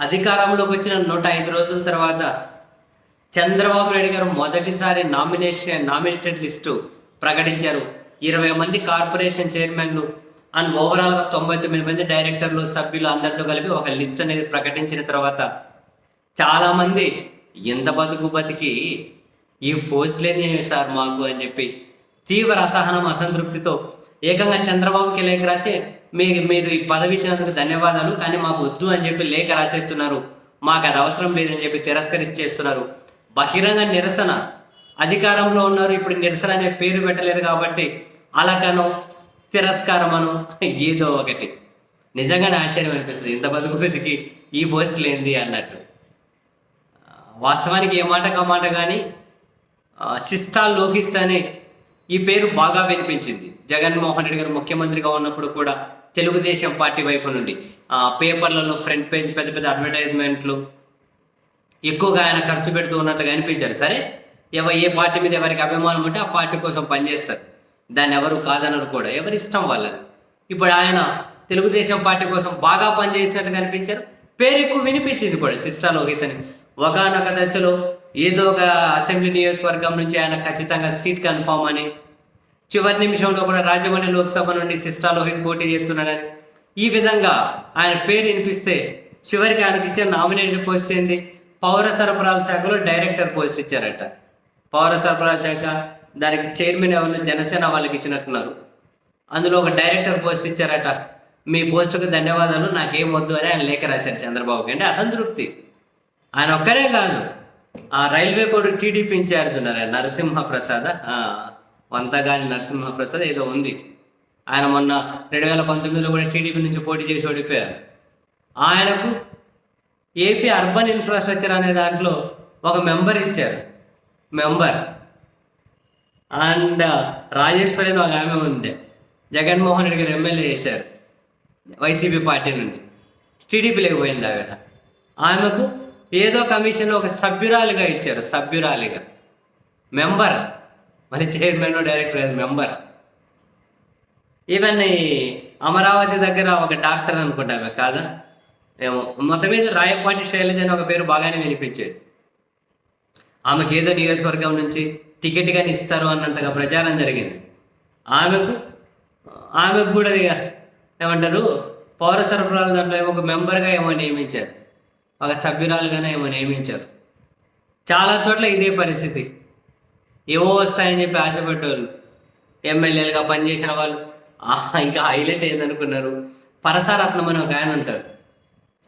అధికారంలోకి వచ్చిన నూట ఐదు రోజుల తర్వాత చంద్రబాబు నాయుడు గారు మొదటిసారి నామినేషన్ నామినేటెడ్ లిస్టు ప్రకటించారు. ఇరవై మంది కార్పొరేషన్ చైర్మన్లు అండ్ ఓవరాల్గా తొంభై తొమ్మిది మంది డైరెక్టర్లు సభ్యులు అందరితో కలిపి ఒక లిస్ట్ అనేది ప్రకటించిన తర్వాత చాలామంది ఎంత బతుకు బతికి ఈ పోస్టులేని సార్ మాకు? అని చెప్పి తీవ్ర అసహనం అసంతృప్తితో ఏకంగా చంద్రబాబుకి లేఖ రాసి మీరు మీరు ఈ పదవి ఇచ్చినందుకు ధన్యవాదాలు కానీ మాకు వద్దు అని చెప్పి లేఖ రాసేస్తున్నారు. మాకు అది అవసరం లేదని చెప్పి తిరస్కరించేస్తున్నారు బహిరంగ నిరసన. అధికారంలో ఉన్నారు ఇప్పుడు నిరసన అనే పేరు పెట్టలేరు కాబట్టి అలకను తిరస్కారమను ఏదో ఒకటి. నిజంగానే ఆశ్చర్యం అనిపిస్తుంది ఇంత బతుకు బతికి ఈ పోస్టులు ఏంది అన్నట్టు. వాస్తవానికి ఏ మాట మాట కానీ శిష్టా లోహిత్ అనే ఈ పేరు బాగా వినిపించింది. జగన్మోహన్ రెడ్డి గారు ముఖ్యమంత్రిగా ఉన్నప్పుడు కూడా తెలుగుదేశం పార్టీ వైపు నుండి. పేపర్లలో ఫ్రంట్ పేజ్ పెద్ద పెద్ద అడ్వర్టైజ్మెంట్లు ఎక్కువగా ఆయన ఖర్చు పెడుతూ ఉన్నట్లుగా అనిపించారు. సరే ఎవ ఏ పార్టీ మీద ఎవరికి అభిమానం ఉంటే ఆ పార్టీ కోసం పనిచేస్తారు. దాన్ని ఎవరు కాదనరు కూడా. ఎవరి ఇష్టం వాళ్ళది. ఇప్పుడు ఆయన తెలుగుదేశం పార్టీ కోసం బాగా పనిచేసినట్టుగా అనిపించారు. పేరు ఎక్కువ వినిపించింది కూడా సిస్టా లోహిత్ అని. ఒకనొక దశలో ఏదో ఒక అసెంబ్లీ నియోజకవర్గం నుంచి ఆయన ఖచ్చితంగా సీట్ కన్ఫామ్ అని చివరి నిమిషంలో కూడా రాజమండ్రి లోక్సభ నుండి సిస్టా లోహిత్ పోటీ చేస్తున్నాడని. ఈ విధంగా ఆయన పేరు వినిపిస్తే చివరికి ఆయనకి ఇచ్చిన నామినేటెడ్ పోస్ట్ ఏంది పౌర సరఫరాల శాఖలో డైరెక్టర్ పోస్ట్ ఇచ్చారట. పౌర సరఫరాల శాఖ దానికి చైర్మన్ ఎవరు? జనసేన వాళ్ళకి ఇచ్చినట్టున్నారు. అందులో ఒక డైరెక్టర్ పోస్ట్ ఇచ్చారట. మీ పోస్టుకు ధన్యవాదాలు నాకేం వద్దు అని ఆయన లేఖ రాశారు చంద్రబాబుకి. అంటే అసంతృప్తి. ఆయన ఒక్కరే కాదు ఆ రైల్వే కోడ్ టీడీపీ ఇన్ఛార్జ్ ఉన్నారు నరసింహ ప్రసాద్ వంతగాని నరసింహప్రసాద్ ఏదో ఉంది. ఆయన మొన్న రెండు వేల పంతొమ్మిదిలో కూడా టీడీపీ నుంచి పోటీ చేసి ఓడిపోయారు. ఆయనకు ఏపీ అర్బన్ ఇన్ఫ్రాస్ట్రక్చర్ అనే దాంట్లో ఒక మెంబర్ ఇచ్చారు. మెంబర్. అండ్ రాజేశ్వరి ఒక ఆమె ఉంది. జగన్మోహన్ రెడ్డి గారు ఎమ్మెల్యే చేశారు. వైసీపీ పార్టీ నుండి. టీడీపీ లేకపోయింది ఆవిడ. ఆమెకు ఏదో కమిషన్లో ఒక సభ్యురాలిగా ఇచ్చారు సభ్యురాలిగా. మెంబర్. మరి చైర్మన్ డైరెక్టర్ కాదు, మెంబర్. ఈవెన్ ఈ అమరావతి దగ్గర ఒక డాక్టర్ అనుకుంటామే కాదా. ఏమో మొత్తం మీద రాయపాటి శైలజ అని ఒక పేరు బాగానే వినిపించేది. ఆమెకు ఏదో నియోజకవర్గం నుంచి టికెట్ కానీ ఇస్తారు అన్నంతగా ప్రచారం జరిగింది. ఆమెకు ఆమెకు కూడా ఇక ఏమంటారు పౌర సరఫరాల దాంట్లో ఏమో ఒక మెంబర్గా ఏమో నియమించారు. ఒక సభ్యురాలుగానే ఏమో నియమించారు. చాలా చోట్ల ఇదే పరిస్థితి. ఏవో వస్తాయని చెప్పి ఆశపడ్డవాళ్ళు ఎమ్మెల్యేలుగా పనిచేసిన వాళ్ళు. ఇంకా హైలైట్ ఏందనుకున్నారు? పరసారత్నం అని ఒక ఆయన ఉంటారు.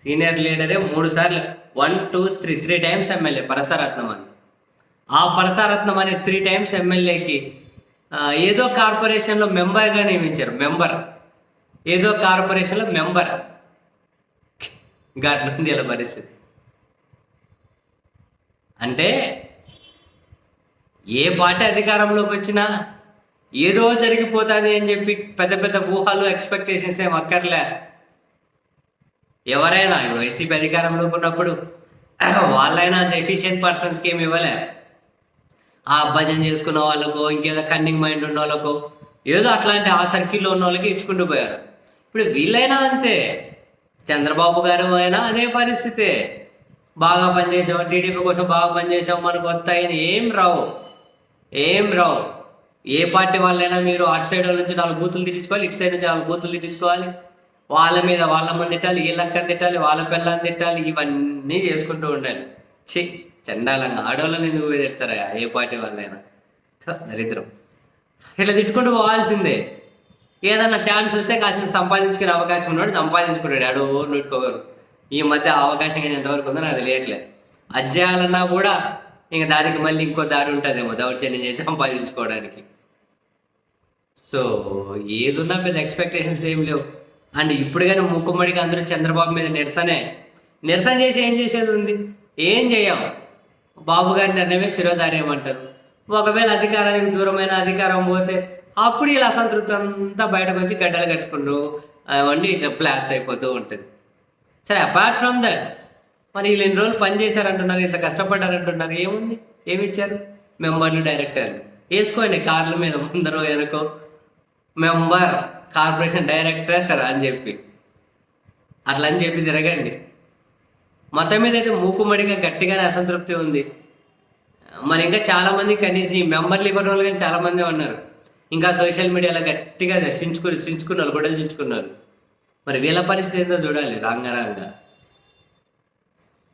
సీనియర్ లీడరే మూడు సార్లు one two three three times MLA Parasaratnam అని. ఆ పరసారత్నం అనే త్రీ టైమ్స్ ఎమ్మెల్యేకి ఏదో కార్పొరేషన్లో మెంబర్గా నియమించారు. మెంబర్. ఏదో కార్పొరేషన్లో మెంబర్. గట్లుంది ఇలా పరిస్థితి. అంటే ఏ పార్టీ అధికారంలోకి వచ్చినా ఏదో జరిగిపోతుంది అని చెప్పి పెద్ద పెద్ద ఊహలు ఎక్స్పెక్టేషన్స్ ఏం అక్కర్లే. ఎవరైనా వైసీపీ అధికారంలోకి ఉన్నప్పుడు వాళ్ళైనా అంత ఎఫిషియెంట్ పర్సన్స్కి ఏమి ఇవ్వలే. ఆ భజన చేసుకున్న వాళ్ళకో ఇంకేదో కన్నింగ్ మైండ్ ఉన్న వాళ్ళకో ఏదో అట్లాంటి ఆ సర్కిల్లో ఉన్న వాళ్ళకి ఇచ్చుకుంటూ పోయారు. ఇప్పుడు వీళ్ళైనా అంతే. చంద్రబాబు గారు అయినా అదే పరిస్థితే. బాగా పనిచేసాం టీడీపీ కోసం బాగా పనిచేసాం మనకు వస్తాయని ఏం రావు. ఏం రావు. ఏ పార్టీ వాళ్ళైనా మీరు అటు సైడ్ నుంచి నాలుగు బూతులు తిట్టించుకోవాలి ఇటు సైడ్ నుంచి నాలుగు బూతులు తిట్టించుకోవాలి వాళ్ళ మీద వాళ్ళ మంది తిట్టాలి వీళ్ళక్కని తిట్టాలి వాళ్ళ పిల్లని తిట్టాలి ఇవన్నీ చేసుకుంటూ ఉండాలి. ఛీ చండాలంగా. ఆడవాళ్ళని ఎందుకు పోయి తిడతారా ఏ పార్టీ వాళ్ళైనా? దరిద్రం. ఇట్లా తిట్టుకుంటూ పోవాల్సిందే. ఏదన్నా ఛాన్స్ వస్తే కాసిన సంపాదించుకునే అవకాశం ఉన్నాడు సంపాదించుకున్నాడు. ఆడు ఊరు ఈ మధ్య అవకాశం ఎంతవరకు ఉందో నాకు తెలియట్లేదు అది చేయాలన్నా కూడా ఇంక దానికి మళ్ళీ ఇంకో దారి ఉంటుందేమో దౌర్జన్యం చేసి సంపాదించుకోవడానికి. సో ఏదున్నా పెద్ద ఎక్స్పెక్టేషన్స్ ఏం లేవు. అండ్ ఇప్పుడు కానీ మూకుమ్మడికి అందరూ చంద్రబాబు మీద నిరసనే. నిరసన చేసి ఏం చేసేది ఉంది? ఏం చేయం? బాబు గారి నిర్ణయమే శిరోధార్యం అంటారు. ఒకవేళ అధికారానికి దూరమైన అధికారం పోతే అప్పుడు ఇలా అసంతృప్తి అంతా బయటకు వచ్చి గడ్డలు కట్టుకుంటూ అవన్నీ ఇట్లా బ్లాస్ట్ అయిపోతూ ఉంటుంది. సరే అపార్ట్ ఫ్రమ్ దట్ మరి వీళ్ళు ఎన్ని రోజులు పని చేశారంటున్నారు ఇంత కష్టపడ్డారంటున్నారు ఏముంది? ఏమి ఇచ్చారు మెంబర్లు డైరెక్టర్లు వేసుకోండి కార్ల మీద ముందరో వెనుకో. మెంబర్ కార్పొరేషన్ డైరెక్టర్ అని చెప్పి. అట్లా అని చెప్పి తిరగండి. మతం మీద అయితే మూకుమడిగా గట్టిగానే అసంతృప్తి ఉంది. మరి ఇంకా చాలామంది కనీసం ఈ మెంబర్లు ఇవ్వని వాళ్ళు కానీ చాలామందే ఉన్నారు. ఇంకా సోషల్ మీడియాలో గట్టిగా చించుకుని చించుకున్నారు గొడవలు చించుకున్నారు. మరి వీళ్ళ పరిస్థితి ఏందో చూడాలి రాంగ రాంగ.